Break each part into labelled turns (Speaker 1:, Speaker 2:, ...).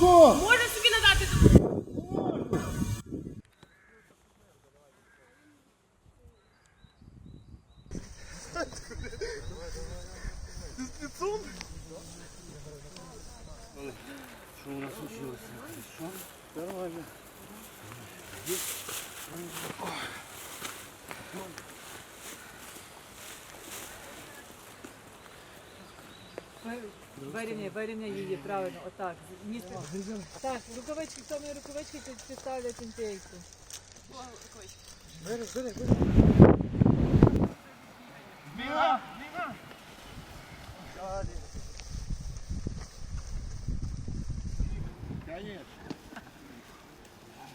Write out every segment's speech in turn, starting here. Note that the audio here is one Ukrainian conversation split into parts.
Speaker 1: руку!
Speaker 2: Можеш собі надати допомогу?
Speaker 3: Ти з лицом? Що у нас случилось? Нормально. Ой.
Speaker 4: Вирівняй, вирівняй її, правильно, отак. Так, рукавички, саме рукавички підставлять інтейку.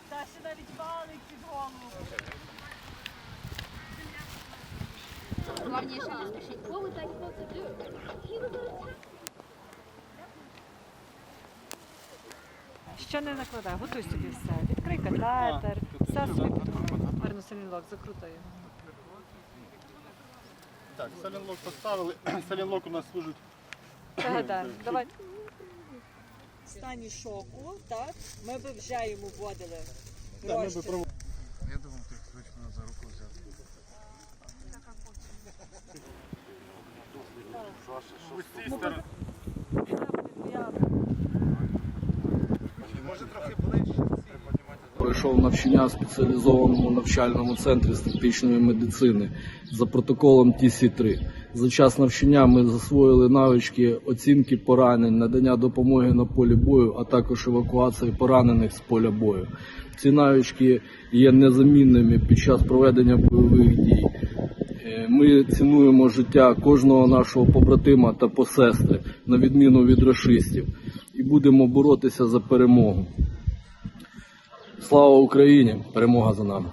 Speaker 4: Та ще навіть валик під Що не накладай, готуй собі все. Відкрий катетер, все собі підготуй. Гарно селінлок, закрутай його.
Speaker 1: Так, салінлок поставили. Салінлок у нас служить.
Speaker 4: Гагадаємо. Давай. В стані шоку, так? Ми б вже йому вводили.
Speaker 1: Да, ми би
Speaker 4: розчин.
Speaker 5: Пройшов навчання в спеціалізованому навчальному центрі статичної медицини за протоколом ТС-3. За час навчання ми засвоїли навички оцінки поранень, надання допомоги на полі бою, а також евакуації поранених з поля бою. Ці навички є незамінними під час проведення бойових дій. Е, Ми цінуємо життя кожного нашого побратима та посестри, на відміну від расистів, і будемо боротися за перемогу. Слава Україні! Перемога за нами!